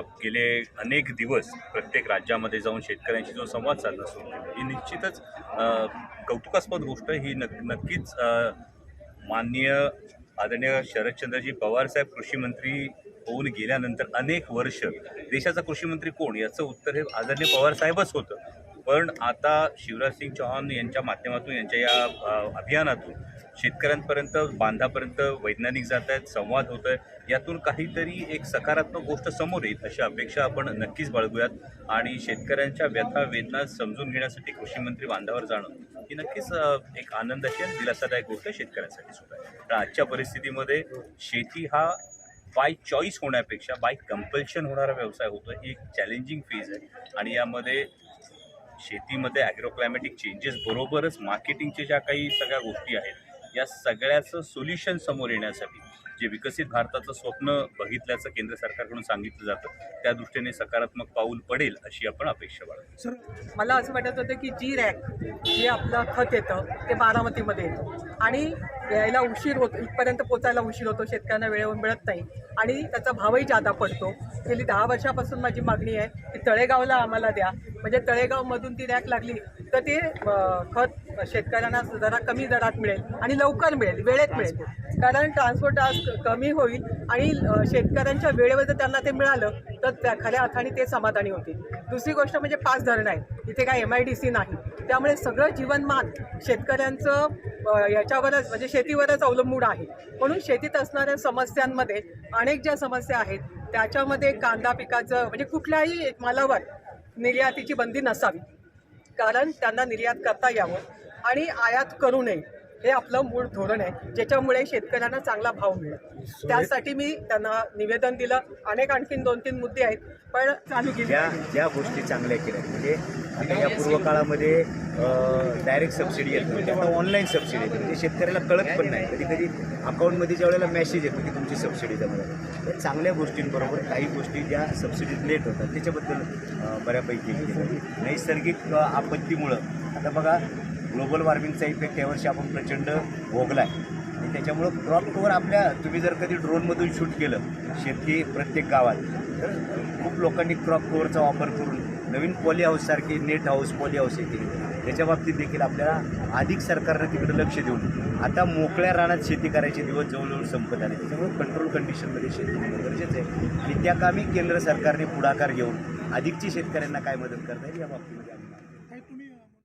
गेले अनेक दिवस प्रत्येक राज्यामध्ये जाऊन शेतकऱ्यांशी जो संवाद साधला सुरू केला ही निश्चितच कौतुकास्पद गोष्ट ही नक नक्कीच माननीय आदरणीय शरदचंद्रजी पवारसाहेब कृषी मंत्री होऊन गेल्यानंतर अनेक वर्ष देशाचा कृषीमंत्री कोण? याचं उत्तर हे आदरणीय पवारसाहेबच होतं. पण आता शिवराजसिंग चौहान यांच्या माध्यमातून यांच्या या अभियानातून शेतकऱ्यांपर्यंत बांधापर्यंत वैज्ञानिक जात आहेत संवाद होत आहे यातून काहीतरी एक सकारात्मक गोष्ट समोर येईल अशी अपेक्षा आपण नक्कीच बाळगूयात. आणि शेतकऱ्यांच्या व्यथा वेदना समजून घेण्यासाठी कृषी मंत्री बांधावर जाणं ही नक्कीच एक आनंदाची आणि दिलासादायक गोष्ट शेतकऱ्यांसाठी सुद्धा तर आजच्या परिस्थितीमध्ये शेती हा बाय चॉईस होण्यापेक्षा बाय कंपल्शन होणारा व्यवसाय होतो ही एक चॅलेंजिंग फेज आहे. आणि यामध्ये शेतीमध्ये ॲग्रोक्लायमॅटिक चेंजेस बरोबरच मार्केटिंगच्या ज्या काही सगळ्या गोष्टी आहेत या सगळ्याचं सोल्युशन समोर येण्यासाठी जे विकसित भारताचं स्वप्न बघितल्याचं केंद्र सरकारकडून सांगितलं जातं त्या दृष्टीने सकारात्मक पाऊल पडेल अशी आपण अपेक्षा बाळगतो. सर मला असं वाटत होतं की जी रॅक जे आपलं खत येतं ते बारामतीमध्ये येतं. आणि यायला उशीर होतो इथपर्यंत पोचायला उशीर होतो शेतकऱ्यांना वेळेवर मिळत नाही. आणि त्याचा भावही जादा पडतो. गेली दहा वर्षापासून माझी मागणी आहे की तळेगावला आम्हाला द्या. म्हणजे तळेगावमधून ती रॅक लागली तर ते खत शेतकऱ्यांना जरा कमी दरात मिळेल आणि लवकर मिळेल वेळेत मिळेल. कारण ट्रान्सपोर्ट आज कमी होईल आणि शेतकऱ्यांच्या वेळेवर जर त्यांना ते मिळालं तर त्या खऱ्या अर्थाने ते समाधानी होतील. दुसरी गोष्ट म्हणजे पाच धरणं आहेत. इथे काय एम आय डी सी नाही. त्यामुळे सगळं जीवनमान शेतकऱ्यांचं याच्यावरच म्हणजे शेतीवरच अवलंबून आहे. म्हणून शेतीत असणाऱ्या समस्यांमध्ये अनेक ज्या समस्या आहेत त्याच्यामध्ये कांदा पिकाचं म्हणजे कुठल्याही मालावर निर्यातीची बंदी नसावी. कारण त्यांना निर्यात करता यावं आणि आयात करू नये. हे आपलं मूळ धोरण आहे ज्याच्यामुळे शेतकऱ्यांना चांगला भाव मिळेल. त्यासाठी मी त्यांना निवेदन दिलं. अनेक आणखीन दोन तीन मुद्दे आहेत पण चालू केली. ज्या ज्या गोष्टी चांगल्या केल्या म्हणजे आता या पूर्व काळामध्ये डायरेक्ट सबसिडी येत नव्हती. आता ऑनलाईन सबसिडी येते म्हणजे शेतकऱ्याला कळत पण नाही. कधी कधी अकाउंटमध्ये ज्या वेळेला मेसेज येतो की तुमची सबसिडी जमा झाली तर चांगल्या गोष्टींबरोबर काही गोष्टी ज्या सबसिडीत लेट होतात त्याच्याबद्दल बऱ्यापैकी. नैसर्गिक आपत्तीमुळं. आता बघा ग्लोबल वॉर्मिंगचा इफेक्ट यावर्षी आपण प्रचंड भोगला आहे आणि त्याच्यामुळं क्रॉप कवर आपल्या तुम्ही जर कधी ड्रोनमधून शूट केलं शेती प्रत्येक गावात तर खूप लोकांनी क्रॉप कवरचा वापर करून नवीन पॉली हाऊससारखी नेट हाऊस पॉली हाऊस येतील त्याच्या बाबतीत देखील आपल्याला अधिक सरकारनं तिकडे लक्ष देऊन आता मोकळ्या रानात शेती करायचे दिवस जवळजवळ संपत आले. त्याच्यामुळे कंट्रोल कंडिशनमध्ये शेती होणं गरजेचं आहे. आणि त्या कामी केंद्र सरकारने पुढाकार घेऊन अधिकची शेतकऱ्यांना काय मदत करता येईल या बाबतीत?